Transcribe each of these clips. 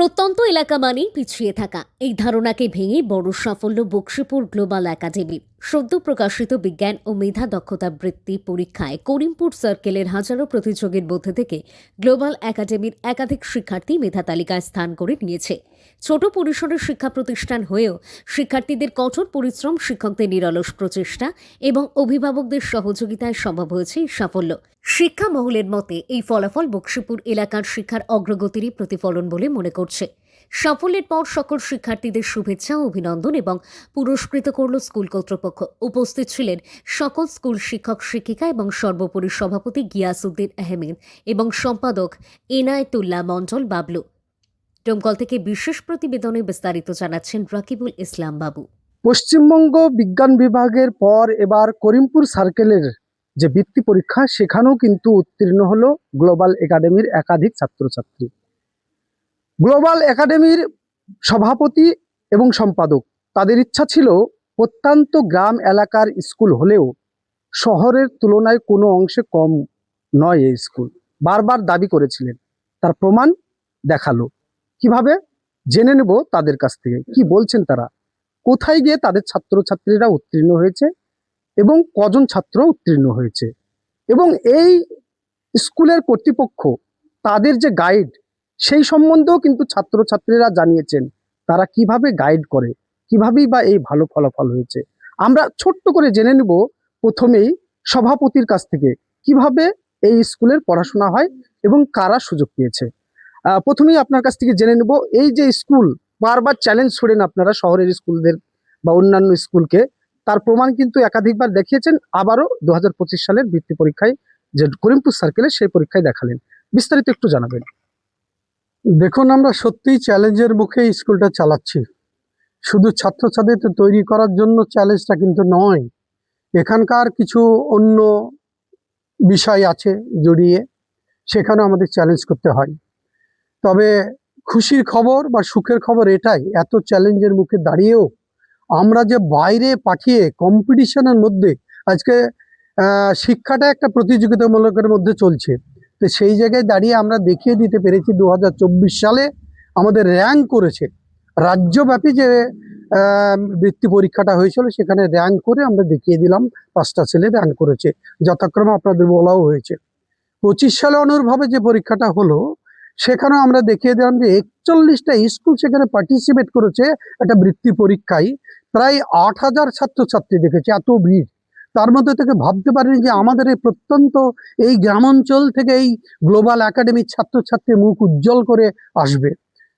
প্রত্যন্ত এলাকা মানেই পিছিয়ে থাকা। এই ধারণাকে ভেঙে বড় সাফল্য বক্সিপুর গ্লোবাল একাডেমির সদ্য প্রকাশিত বিজ্ঞান ও মেধা দক্ষতা বৃত্তি পরীক্ষায় করিমপুর সার্কেলের হাজারো প্রতিযোগীর মধ্যে থেকে গ্লোবাল একাডেমির একাধিক শিক্ষার্থী মেধা তালিকায় স্থান করে নিয়েছে। ছোট পরিসরের শিক্ষা প্রতিষ্ঠান হয়েও শিক্ষার্থীদের কঠোর পরিশ্রম, শিক্ষকদের নিরলস প্রচেষ্টা এবং অভিভাবকদের সহযোগিতায় সম্ভব হয়েছে এই সাফল্য। শিক্ষা মহলের মতে, এই ফলাফল বক্সিপুর এলাকার শিক্ষার অগ্রগতিরই প্রতিফলন বলে মনে করছে। সাফল্যের পর সকল শিক্ষার্থীদের শুভেচ্ছা, অভিনন্দন এবং পুরস্কৃত করল স্কুল কর্তৃপক্ষ। উপস্থিত ছিলেন সকল স্কুল শিক্ষক, শিক্ষিকা এবং সর্বোপরি সভাপতি গিয়াসউদ্দিন আহমেদ এবং সম্পাদক এনায়েতুল্লাহ মণ্ডল বাবলু। ডোমকল থেকে বিশেষ প্রতিবেদনে বিস্তারিত জানাচ্ছেন রাকিবুল ইসলাম বাবু। পশ্চিমবঙ্গ বিজ্ঞান বিভাগের পর এবার করিমপুর সার্কেলের যে বৃত্তি পরীক্ষা, সেখানেও কিন্তু উত্তীর্ণ হলো গ্লোবাল একাডেমির একাধিক ছাত্রছাত্রী। গ্লোবাল একাডেমির সভাপতি এবং সম্পাদক। তাদের ইচ্ছা ছিল প্রত্যন্ত গ্রাম এলাকার স্কুল হলেও শহরের তুলনায় কোনো অংশে কম নয় এই স্কুল। বারবার দাবি করেছিলেন। তার প্রমাণ দেখাল। কীভাবে? জেনে নেব তাদের কাছ থেকে। কি বলছেন তারা? কোথায় গিয়ে তাদের ছাত্রছাত্রীরা উত্তীর্ণ হয়েছে এবং কজন ছাত্র উত্তীর্ণ হয়েছে? এবং এই স্কুলের কর্তৃপক্ষ তাদের যে গাইড সেই সম্বন্ধেও কিন্তু ছাত্রছাত্রীরা জানিয়েছেন তারা কীভাবে গাইড করে, কিভাবেই বা এই ভালো ফলাফল হয়েছে। আমরা ছোট্ট করে জেনে নেব প্রথমেই সভাপতির কাছ থেকে কীভাবে এই স্কুলের পড়াশোনা হয় এবং কারা সুযোগ পেয়েছে। প্রথমেই আপনার কাছ থেকে জেনে নেব এই যে স্কুল, বারবার চ্যালেঞ্জ ছড়েন আপনারা শহরের স্কুলদের বা অন্যান্য স্কুলকে। তার প্রমাণ কিন্তু একাধিকবার দেখিয়েছেন, আবারও দু হাজার পঁচিশ সালের বৃত্তি পরীক্ষায় যে করিমপুর সার্কেলে সেই পরীক্ষায় দেখালেন। বিস্তারিত একটু জানাবেন। দেখুন, আমরা সত্যিই চ্যালেঞ্জের মুখে স্কুলটা চালাচ্ছি। শুধু ছাত্রছাত্রীদের তৈরি করার জন্য চ্যালেঞ্জটা কিন্তু নয়, এখানকার কিছু অন্য বিষয় আছে জড়িয়ে সেখানে আমাদের চ্যালেঞ্জ করতে হয়। তবে খুশির খবর বা সুখের খবর এটাই, এত চ্যালেঞ্জের মুখে দাঁড়িয়েও আমরা যে বাইরে পাঠিয়ে কম্পিটিশনের মধ্যে, আজকে শিক্ষাটা একটা প্রতিযোগিতামূলকের মধ্যে চলছে। তো সেই জায়গায় দাঁড়িয়ে আমরা দেখিয়ে দিতে পেরেছি দু হাজার চব্বিশ সালে আমাদের র্যাঙ্ক করেছে। রাজ্যব্যাপী যে বৃত্তি পরীক্ষাটা হয়েছিল সেখানে র্যাঙ্ক করে আমরা দেখিয়ে দিলাম, পাঁচটা ছেলে র্যাঙ্ক করেছে। যথাক্রমে আপনাদের বলাও হয়েছে। পঁচিশ সালে অনুরূপভাবে যে পরীক্ষাটা হলো, সেখানেও আমরা দেখিয়ে দিলাম যে একচল্লিশটা স্কুল সেখানে পার্টিসিপেট করেছে একটা বৃত্তি পরীক্ষায়। প্রায় আট হাজার ছাত্রছাত্রী দেখেছে, এত ভিড়। তার মধ্যে থেকে ভাবতে পারিনি যে আমাদের এই প্রত্যন্ত এই গ্রামাঞ্চল থেকে এই গ্লোবাল একাডেমির ছাত্রছাত্রী মুখ উজ্জ্বল করে আসবে।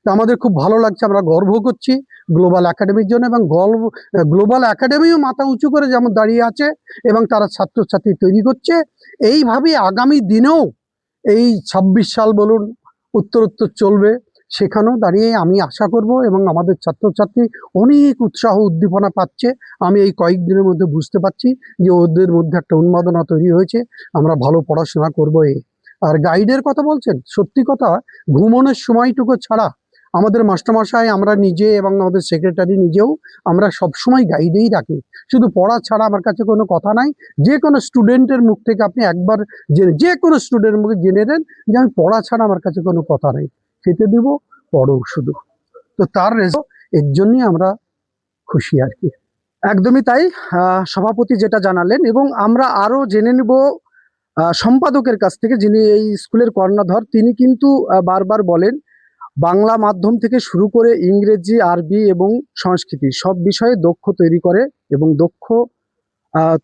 তো আমাদের খুব ভালো লাগছে, আমরা গর্ব করছি গ্লোবাল একাডেমির জন্য এবং গর্ব গ্লোবাল একাডেমিও মাথা উঁচু করে যেমন দাঁড়িয়ে আছে এবং তারা ছাত্রছাত্রী তৈরি করছে। এইভাবে আগামী দিনেও এই ছাব্বিশ সাল বলুন, উত্তরোত্তর চলবে। সেখানেও দাঁড়িয়ে আমি আশা করব এবং আমাদের ছাত্রছাত্রী অনেক উৎসাহ উদ্দীপনা পাচ্ছে। আমি এই কয়েকদিনের মধ্যে বুঝতে পারছি যে ওদের মধ্যে একটা উন্মাদনা তৈরি হয়েছে। আমরা ভালো পড়াশোনা করব এ। আর গাইডের কথা বলছেন? সত্যি কথা ঘুমনের সময়টুকু ছাড়া আমাদের মাস্টারমশাই, আমরা নিজে এবং আমাদের সেক্রেটারি নিজেও আমরা সবসময় গাইডেই রাখি। শুধু পড়া ছাড়া আমার কাছে কোনো কথা নাই। যে কোনো স্টুডেন্টের মুখ থেকে আপনি একবার জেনে, যে কোনো স্টুডেন্টের মুখে জেনে দেন যে আমি পড়া ছাড়া আমার কাছে কোনো কথা নেই। খেতে দিব পড়ো শুধু তো তার রেজাল্ট এর জন্যই আমরা খুশি আর কি। একদমই তাই সভাপতি যেটা জানালেন এবং আমরা আরও জেনে নিব সম্পাদকের কাছ থেকে যিনি এই স্কুলের কর্ণাধর, তিনি কিন্তু বারবার বলেন, বাংলা মাধ্যম থেকে শুরু করে ইংরেজি, আরবি এবং সংস্কৃতি সব বিষয়ে দক্ষ তৈরি করে এবং দক্ষ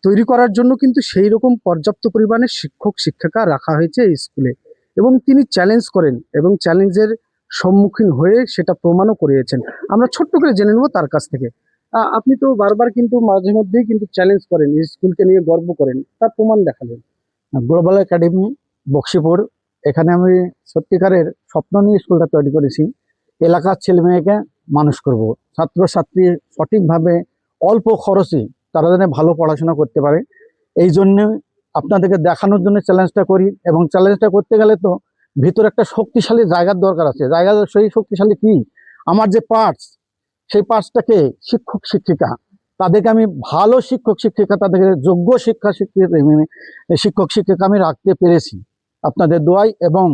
তৈরি করার জন্য কিন্তু সেই রকম পর্যাপ্ত পরিমাণে শিক্ষক, শিক্ষিকা রাখা হয়েছে এই স্কুলে। এবং তিনি চ্যালেঞ্জ করেন এবং চ্যালেঞ্জের সম্মুখীন হয়ে সেটা প্রমাণও করিয়েছেন। আমরা ছোট্ট করে জেনে নেব তার কাছ থেকে। আপনি তো বারবার কিন্তু মাঝে মধ্যেই কিন্তু চ্যালেঞ্জ করেন স্কুলকে নিয়ে গর্ব করেন, তার প্রমাণ দেখালেন। গ্লোবাল একাডেমি বক্সিপুর এখানে আমি সত্যিকারের স্বপ্ন নিয়ে স্কুলটা তৈরি করেছি। এলাকার ছেলে মেয়েকে মানুষ করব। ছাত্রছাত্রী সঠিকভাবে অল্প খরচে তারা যেন ভালো পড়াশোনা করতে পারে, এই জন্য আপনাদেরকে দেখানোর জন্য চ্যালেঞ্জটা করি এবং চ্যালেঞ্জটা করতে গেলে তো ভিতরে একটা শক্তিশালী জায়গার দরকার আছে। জায়গা সেই শক্তিশালী কি? আমার যে পার্টস সেই পার্টসটাকে শিক্ষক, শিক্ষিকা, তাদেরকে আমি ভালো শিক্ষক, শিক্ষিকা, তাদেরকে যোগ্য শিক্ষা, শিক্ষিকা, শিক্ষক আমি রাখতে পেরেছি। আপনাদের দোয়াই এবং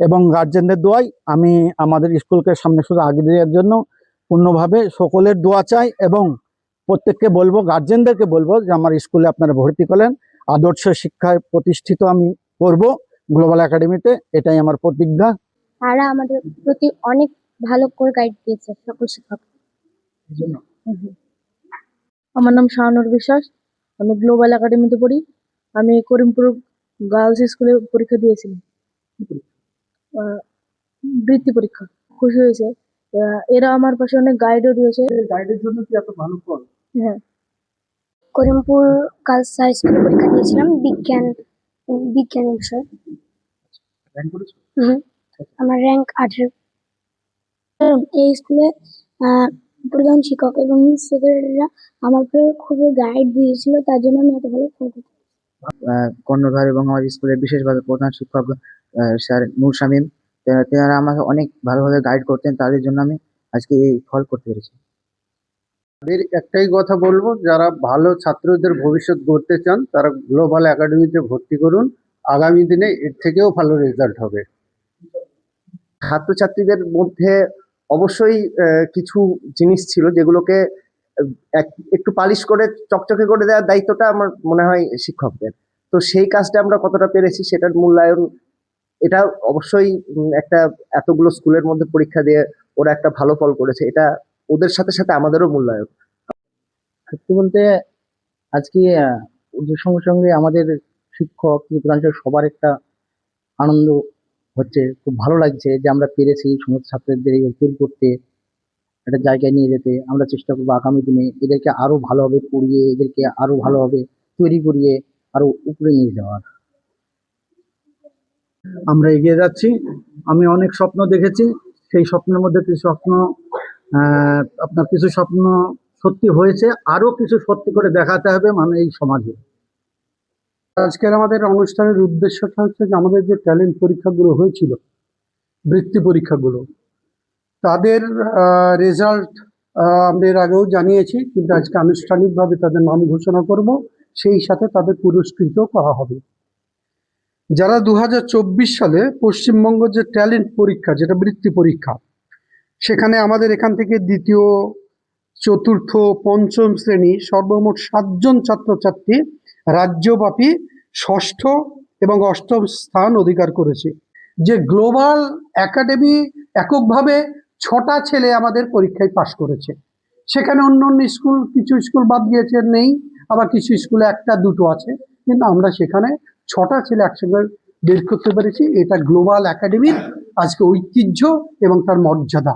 এবং গার্জেনদের দোয়াই আমি আমাদের স্কুলকে সামনে শুধু আগে দেওয়ার জন্য পূর্ণভাবে সকলের দোয়া চাই এবং প্রত্যেককে বলব গার্জেনদেরকে বলব যে আমার স্কুলে আপনারা ভর্তি করলেন আদর্শ শিক্ষায় প্রতিষ্ঠিত আমি করব গ্লোবাল একাডেমিতে এটাই আমার প্রতিজ্ঞা। তারা আমাদের প্রতি অনেক ভালো করে গাইড দিয়েছে সকল শিক্ষক। আমার নাম শাহানুর বিশ্বাস আমি গ্লোবাল একাডেমিতে পড়ি। আমি করিমপুর গার্লস স্কুলে পরীক্ষা দিয়েছিলাম। বৃত্তি পরীক্ষা। খুশি হয়েছে। এরা আমার পাশে অনেক গাইডও দিয়েছে। গাইডের জন্য কি এত ভালো ফল? হ্যাঁ। করিমপুর গার্লস হাই স্কুলে পরীক্ষা দিয়েছিলাম বিজ্ঞান বিজ্ঞান বিষয়। হুম। আমার র্যাঙ্ক আঠেরো। এই স্কুলে প্রধান শিক্ষক এবং সেক্রেটারিরা আমাকে খুবই গাইড দিয়েছিল তার জন্য আমি এত ভালো ফল করতে কর্ণধার এবং আমার স্কুলের বিশেষভাবে প্রধান শিক্ষক স্যার নূর শামীম তেনা- তেনারা আমাকে অনেক ভালোভাবে গাইড করতেন তাদের জন্য আমি আজকে এই ফল করতে পেরেছি। তাদের একটাই কথা বলব, যারা ভালো ছাত্রদের ভবিষ্যৎ গড়তে চান, তারা গ্লোবাল একাডেমিতে ভর্তি করুন। আগামী দিনে এর থেকেও ভালো রেজাল্ট হবে। ছাত্রছাত্রীদের মধ্যে অবশ্যই কিছু জিনিস ছিল যেগুলোকে এক- একটু পালিশ করে, চকচকে করে দেওয়ার দায়িত্বটা আমার মনে হয় শিক্ষকদের। তো সেই কাজটা আমরা কতটা পেরেছি সেটার মূল্যায়ন, এটা অবশ্যই একটা এতগুলো স্কুলের মধ্যে পরীক্ষা দিয়ে ওরা একটা ভালো ফল করেছে, এটা ওদের সাথে সাথে আমাদেরও মূল্যায়ন। সত্যি বলতে আজকে আহ, ওদের সঙ্গে সঙ্গে আমাদের শিক্ষক সবার একটা আনন্দ হচ্ছে। খুব ভালো লাগছে যে আমরা পেরেছি সমস্ত ছাত্রদের এই তৈরি করতে একটা জায়গায় নিয়ে যেতে। আমরা চেষ্টা করব আগামী দিনে এদেরকে আরও ভালোভাবে পড়িয়ে এদেরকে আরও ভালোভাবে তৈরি করিয়ে আরও উপরে নিয়ে যাওয়ার। আমরা এগিয়ে যাচ্ছি। আমি অনেক স্বপ্ন দেখেছি। সেই স্বপ্নের মধ্যে কিছু স্বপ্ন আপনার কিছু স্বপ্ন সত্যি হয়েছে আরও কিছু সত্যি করে দেখাতে হবে মানে এই সমাজে। আজকের আমাদের অনুষ্ঠানের উদ্দেশ্যটা হচ্ছে যে আমাদের যে ট্যালেন্ট পরীক্ষাগুলো হয়েছিল, বৃত্তি পরীক্ষাগুলো, তাদের রেজাল্ট আমরা এর আগেও জানিয়েছি, কিন্তু আজকে আনুষ্ঠানিকভাবে তাদের নাম ঘোষণা করব, সেই সাথে তাদের পুরস্কৃত করা হবে। যারা দু হাজার চব্বিশ সালে পশ্চিমবঙ্গ যে ট্যালেন্ট পরীক্ষা, যেটা বৃত্তি পরীক্ষা সেখানে আমাদের এখান থেকে দ্বিতীয়, চতুর্থ, পঞ্চম শ্রেণি সর্বমোট সাতজন ছাত্রছাত্রী রাজ্যব্যাপী ষষ্ঠ এবং অষ্টম স্থান অধিকার করেছে। যে গ্লোবাল একাডেমি এককভাবে ছটা ছেলে আমাদের পরীক্ষায় পাশ করেছে। সেখানে অন্য অন্য স্কুল, কিছু স্কুল বাদ গিয়েছে, নেই। আবার কিছু স্কুলে একটা, দুটো আছে। কিন্তু আমরা সেখানে ছটা ছেলে একসঙ্গে বের করতে পেরেছি। এটা গ্লোবাল একাডেমির আজকে ঐতিহ্য এবং তার মর্যাদা।